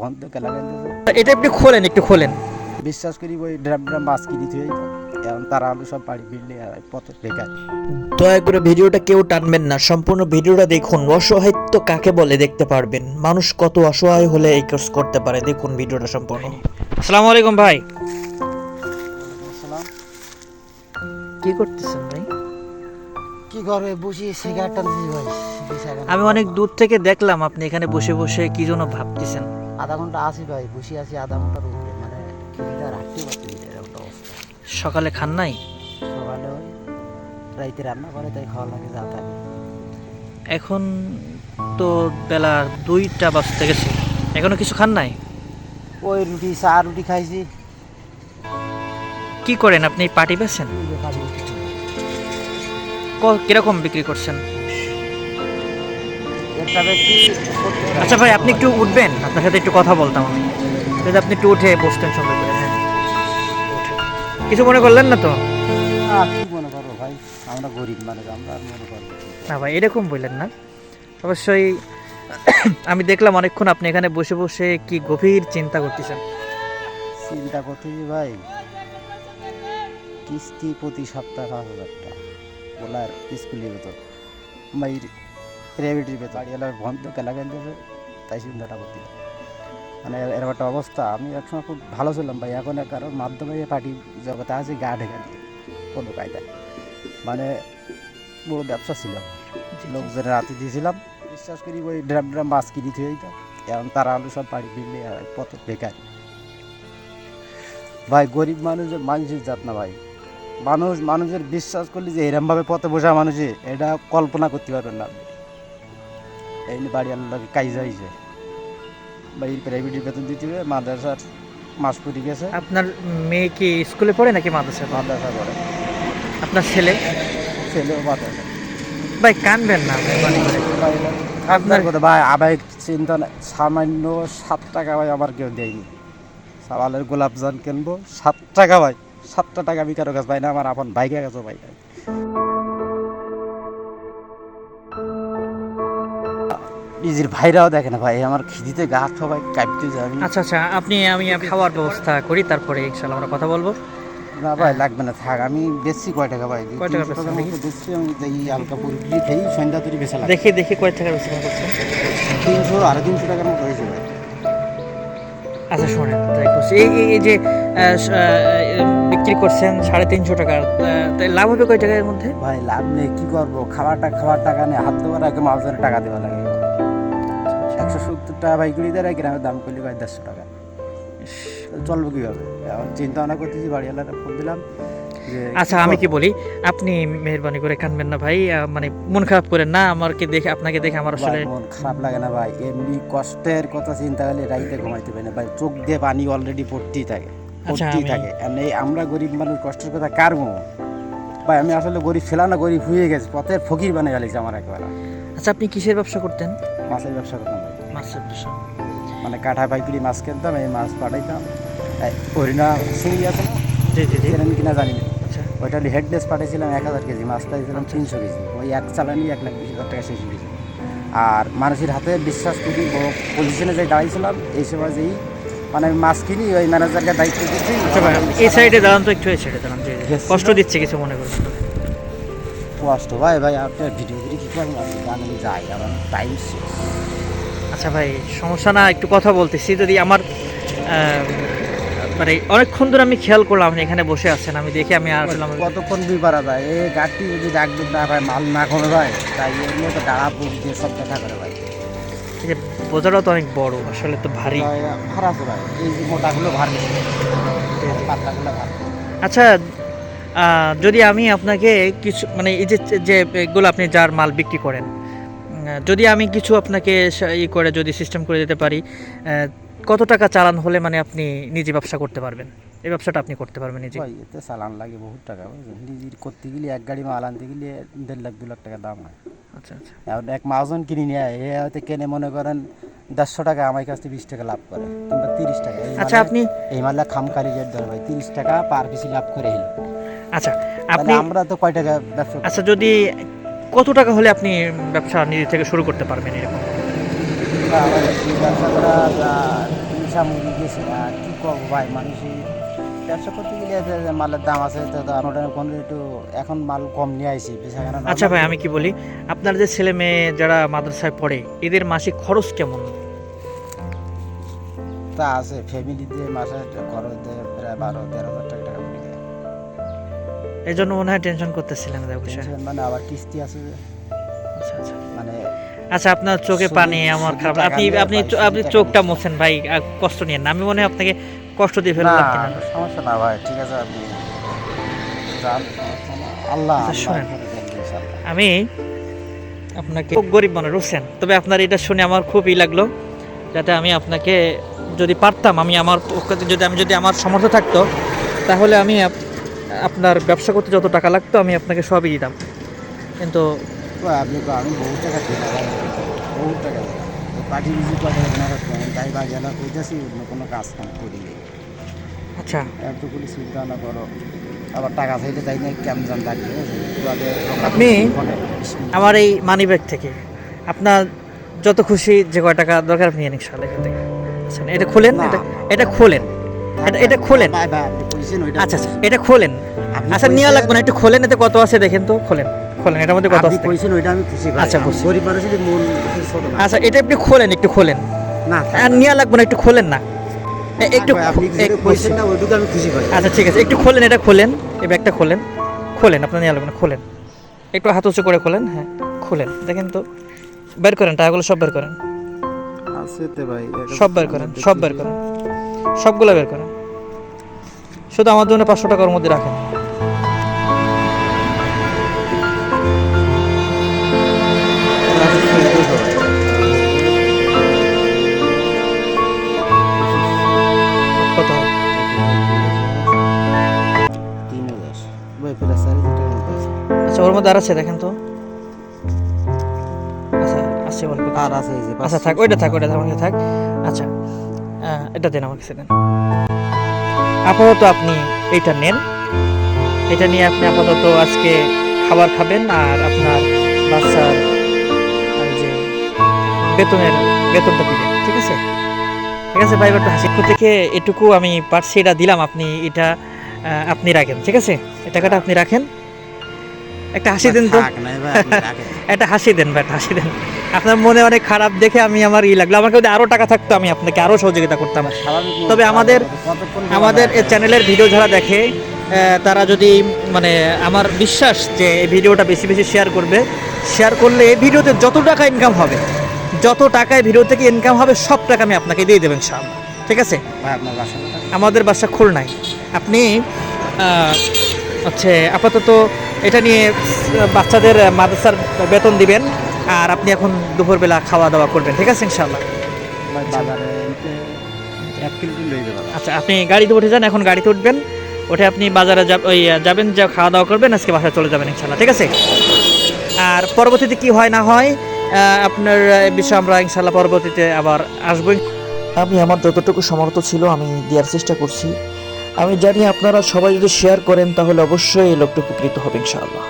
বন্ধ এটা একটু খোলেন একটু খোলেন। বিশ্বাস করি ওই ড্রাম ড্রাম মাছ কিনি এখন তারা আলু সব বাড়ি বিল্ডিং পথে বেকার। দয়া করে ভিডিওটা কেউ টানবেন না সম্পূর্ণ ভিডিওটা দেখুন। অসহায়ত্ব কাকে বলে দেখতে পারবেন? মানুষ কত অসহায় হলে এই কাজ করতে পারে? দেখুন ভিডিওটা সম্পূর্ণ। আসসালামু আলাইকুম ভাই। কি করতেছেন ভাই? কি করবে বসি সিগারেট টানছি ভাই। আমি অনেক দূর থেকে দেখলাম আপনি এখানে বসে বসে কি জন্য ভাবতেছেন। আধা ঘণ্টা আসি ভাই বসে আছি আধা ঘণ্টার উপরে মানে খিদিটা রাখতে পারছি না, এরকম একটা অবস্থা। সকালে খান নাই? সকালে রাইতে রান্না করে তাই খাওয়া লাগে যা থাকে এখন তো বেলা দুইটা বাজতে গেছে। এখনও কিছু খান নাই? ওই রুটি চা রুটি খাইছি। কি করেন আপনি? পার্টি পেয়েছেন খাই। কীরকম বিক্রি করছেন? আচ্ছা ভাই আপনি একটু উঠবেন। আপনার সাথে একটু কথা বলতাম আমি। যদি আপনি একটু উঠে বসতেন সঙ্গে করে হ্যাঁ। কিছু মনে করলেন না তো? কি মনে করব ভাই? আমরা গরিব মানুষ আমরা মনে করব না। ভাই এরকম বললেন না। অবশ্যই আমি দেখলাম অনেকক্ষণ আপনি এখানে বসে বসে কি গভীর চিন্তা করতেছেন। চিন্তা করতেছি ভাই কিস্তি প্রতি সপ্তাহে হাজার টাকা। ওলার স্কুলের মাইর বেতন বাড়ি এলাকার বন্ধ কেলা গেছে তাই চিন্তাটা করতে মানে এর- এরকম একটা অবস্থা আমি একসময় খুব ভালো ছিলাম ভাই এখন কারোর মাধ্যমে পার্টি জগতে আছে গা ঢেকা দিয়ে কোনো কায়দায়। মানে বড় ব্যবসা ছিল। লোকজনের রাতে দিয়েছিলাম বিশ্বাস করি ওই ড্রাম ড্রাম মাছ কিনি থুয়ে দিতাম এখন তারা আলু সব বাড়ি বিল্ডিং পথে বেকার। ভাই গরিব মানুষের মানুষের জাত না ভাই। মানুষ মানুষের বিশ্বাস করলে যে এরমভাবে পথে বসা মানুষে এটা কল্পনা করতে পারবেন না আপনি। এই বাড়ি আল্লাহকে কাইজা হয়েছে। বা এই প্রাইভেটের বেতন দিতে হবে মাদ্রাসার মাস পড়ে গেছে। আপনার মেয়ে কি স্কুলে পড়ে নাকি মাদ্রাসায় পড়ে? মাদ্রাসা করে আপনার ছেলে? ছেলেও মাদ্রাসা। ভাই কানবেন না আপনার কথা ভাই আবেগ চিন্তা নাই সামান্য সাত টাকা ভাই আমার কেউ দেয়নি। সাবালের গোলাপ জান কিনবো সাত টাকা ভাই সাতটা টাকা আমি কারও কাছে পাই না আমার আপন বাইকের কাছেও পাই না নিজের ভাইরাও দেখে না ভাই আমার খিদিতে গা হাত ভাই কাঁপতে আমি আচ্ছা আচ্ছা আপনি আমি খাওয়ার ব্যবস্থা করি তারপরে ইনশাল্লাহ আমরা কথা বলব। না ভাই লাগবে না থাক আমি বেশি কয় টাকা ভাই? কয় টাকা বেচছি আমি এই হালকা পুরি খেয়ে সন্ধ্যা তৈরি লাগে দেখি দেখি কয় টাকা বেশি করছেন তিনশো আড়াই তিনশো টাকার মতো হয়েছে ভাই। আচ্ছা শোনেন তাই বলছি। এই এই- যে বিক্রি করছেন সাড়ে তিনশো টাকার তাই লাভ হবে কয় টাকার মধ্যে? ভাই লাভ নেই কি করব? খাবারটা খাবার টাকা নেই হাত দেওয়ার আগে মাউজের টাকা দেওয়া লাগে। একশো সত্তর টাকা বাইক গুলি দেয় গ্রামের দাম করলে ভাই দেড়শো টাকা। চলবো কীভাবে? এখন চিন্তা ভাবনা করতেছি বাড়ি এলাকা ফোন দিলাম আচ্ছা আমি কি বলি? আপনি মেহরবানি করে কানবেন না ভাই মানে মন খারাপ করেন না আমাকে দেখে আপনাকে দেখে আমার আসলে মন খারাপ লাগে না ভাই এমনি কষ্টের কথা চিন্তা করলে রাইতে ঘুমাইতে পারি না ভাই চোখ দিয়ে পানি অলরেডি পড়তেই থাকে আচ্ছা, পড়তেই থাকে। এই আমরা গরিব মানুষ কষ্টের কথা কার ভাই আমি আসলে গরিব ফেলা না গরিব হয়ে গেছি পথের ফকির বানিয়ে গেলেছি আমার একেবারে আচ্ছা আপনি কিসের ব্যবসা করতেন? মাছের ব্যবসা করতাম। ভাই মাছের মানে কাঠা পাইকারি মাছ কিনতাম এই মাছ পাঠাইতাম। হরিণা চিংড়ি আছে না? কেনেন কিনা জানি না। আচ্ছা। ওইটা হেডলেস পাঠিয়েছিলাম এক হাজার কেজি মাছ পাঠিয়েছিলাম তিনশো কেজি। ওই এক চালানি এক লাখ বিশ হাজার টাকা শেষ হয়ে আর মানুষের হাতে বিশ্বাস করি পজিশনে যে দাঁড়িয়েছিলাম এই সময় যেই মানে আমি মাছ কিনি ওই ম্যানেজারকে দায়িত্ব দিচ্ছি। আচ্ছা এই সাইডে দাঁড়ান তো একটু এই সাইডে দাঁড়ান। কষ্ট দিচ্ছে কিছু মনে করবেন কষ্ট? ভাই ভাই আপনার ভিডিও ভিডিও কী করবেন? আমি যাই আমার টাইম শেষ। আচ্ছা ভাই সমস্যা না একটু কথা বলতেছি। যদি আমার মানে অনেকক্ষণ ধরে আমি খেয়াল করলাম আপনি এখানে বসে আছেন আমি দেখে আমি আসলে আমার- কতক্ষণ বিপারা যায়? এই গাড়ি যদি ডাক দুধ না ভাই মাল না কমে ভাই তাই এর মধ্যে দাঁড়া পুর দিয়ে সব দেখা করে ভাই। এই যে বোঝাটা তো অনেক বড় আসলে তো ভারী। ভাড়া আছে ভাই এই যে মোটাগুলো ভার পাতলাগুলো ভার। আচ্ছা যদি আমি আপনাকে কিছু মানে এই যে যে এগুলো আপনি যার মাল বিক্রি করেন যদি আমি কিছু আপনাকে ই করে যদি সিস্টেম করে দিতে পারি কত টাকা চালান হলে মানে আপনি নিজে ব্যবসা করতে পারবেন? এই ব্যবসাটা আপনি করতে পারবেন নিজে। ভাই এতে চালান লাগে বহুত টাকা নিজের করতে গেলে এক গাড়ি মাল আনতে গেলে দেড় লাখ দু লাখ টাকা দাম হয়। আচ্ছা আচ্ছা। এক মাজন কিনে নিয়ে এ হয়তো কেনে মনে করেন দেড়শো টাকা আমার কাছ থেকে বিশ টাকা লাভ করে কিংবা তিরিশ টাকা। আচ্ছা আপনি এই মালে খামকারি রেট ধরে ভাই তিরিশ টাকা পার পিছু লাভ করে এলো। আচ্ছা আপনি আমরা তো কয় টাকা ব্যবসা আচ্ছা যদি কত টাকা হলে আপনি ব্যবসা নিজে থেকে শুরু করতে পারবেন এরকম? ব্যবসা করা আর কী ভাই ব্যবসা করতে গেলে মালের দাম আছে একটু এখন মাল কম নিয়ে আচ্ছা ভাই, আমি কি বলি? আপনার যে ছেলে মেয়ে যারা মাদ্রাসায় পড়ে, এদের মাসিক খরচ কেমন? তা আছে ফ্যামিলিতে মাসে খরচ দেয় প্রায় বারো, তেরো হাজার টাকা। এই জন্য মনে হয় টেনশন করতেছিলেন বিষয়ে। মানে আবার কিস্তি আছে আচ্ছা আচ্ছা। মানে আচ্ছা আপনার চোখে পানি আমার খারাপ আপনি আপনি আপনি চোখটা মোছেন ভাই কষ্ট নিয়েন না আমি মনে হয় আপনাকে কষ্ট দিয়ে না ফেললাম কিনা। সমস্যা না ভাই ঠিক আছে আপনি আল্লাহ আচ্ছা, আল্লাহ শোনেন। আমি আপনাকে খুব গরিব মানুষ বুঝছেন? তবে আপনার এটা শুনে আমার খুব ই লাগল যাতে আমি আপনাকে যদি পারতাম আমি আমার যদি আমি যদি আমার সমর্থ থাকতো তাহলে আমি আপনার ব্যবসা করতে যত টাকা লাগতো আমি আপনাকে সবই দিতাম। কিন্তু আপনি আমি বহু টাকা বহু টাকা। পার্টি ভিজিট করে তাই বা অন্য কোনো কাজ কাম করি আচ্ছা। এত করে চিন্তা না করো। আবার টাকা চাইলে তাই না কেমন জান থাকবে আপনি- আমার এই মানি ব্যাগ থেকে আপনার যত খুশি যে কয় টাকা দরকার আপনি নিন ইনশাআল্লাহ এখান থেকে। আচ্ছা এটা খোলেন? এটা এটা খোলেন। এটা এটা খোলেন। আচ্ছা আচ্ছা এটা খোলেন। আচ্ছা নিয়ে লাগবে না একটু খোলেন এতে কত আছে দেখেন তো খোলেন। খোলেন এটার মধ্যে কত আছে কইছেন ওইটা আমি খুশি ভাই। আচ্ছা, বুঝছি। গরিব মানুষ যদি মন ছোট না আচ্ছা এটা আপনি খোলেন একটু খোলেন। না আর নিয়ে লাগবে না একটু খোলেন না। একটু কইছেন না ওইটুকু আমি খুশি ভাই। আচ্ছা ঠিক আছে একটু খোলেন এটা খোলেন। এই ব্যাগটা খোলেন। খোলেন আপনার নিয়ে লাগবে না খোলেন। একটু হাত উঁচু করে খোলেন হ্যাঁ খোলেন। দেখেন তো বের করেন টাকাগুলো সব বের করেন। ভাই সব বের করেন সব বের করেন। সবগুলো বের করেন। শুধু আমার জন্য পাঁচশো টাকার মধ্যে রাখেন। আচ্ছা ওর মধ্যে আর আছে দেখেন তো। আচ্ছা আছে অল্প আর আছে এই যে আচ্ছা থাক ওইটা থাক ওইটা থাক থাক। আচ্ছা এটা দেন আমাকে দেন। আপাতত আপনি এটা নেন। এটা নিয়ে আপনি আপাতত আজকে খাবার খাবেন আর আপনার বাচ্চার যে বেতনের বেতনটা দিবেন ঠিক আছে? ঠিক আছে ভাই একটু হাসি। থেকে এটুকু আমি পারছি এটা দিলাম আপনি এটা আপনি রাখেন ঠিক আছে? টাকাটা আপনি রাখেন। একটা হাসি দেন তো। একটা হাসি দেন ভাই একটা হাসি দেন। আপনার মনে অনেক খারাপ দেখে আমি আমার ই লাগল। আমাকে যদি আরও টাকা থাকতো আমি আপনাকে আরও সহযোগিতা করতাম। তবে আমাদের- আমাদের এই চ্যানেলের ভিডিও যারা দেখে তারা যদি মানে আমার বিশ্বাস যে এই ভিডিওটা বেশি বেশি শেয়ার করবে শেয়ার করলে এই ভিডিওতে যত টাকা ইনকাম হবে যত টাকায় ভিডিও থেকে ইনকাম হবে সব টাকা আমি আপনাকে দিয়ে দেবেন ইনশাআল্লাহ। ঠিক আছে? আমাদের বাসা খুলনায়। আপনি হচ্ছে আপাতত এটা নিয়ে বাচ্চাদের মাদ্রাসার বেতন দিবেন আর আপনি এখন দুপুরবেলা খাওয়া দাওয়া করবেন ঠিক আছে ইনশাল্লাহ আচ্ছা আপনি গাড়িতে উঠে যান এখন গাড়িতে উঠবেন ওঠে আপনি বাজারে যাব- ওই যাবেন যা খাওয়া দাওয়া করবেন আজকে বাসায় চলে যাবেন ইনশাল্লাহ ঠিক আছে? আর পরবর্তীতে কি হয় না হয় আপনার এই বিষয়ে আমরা ইনশাল্লাহ পরবর্তীতে আবার আসব। আমি আমার যতটুকু সমর্থ ছিল আমি দেওয়ার চেষ্টা করছি। আমি জানি আপনারা সবাই যদি শেয়ার করেন তাহলে অবশ্যই এই লোকটা উপকৃত হবে ইনশাআল্লাহ।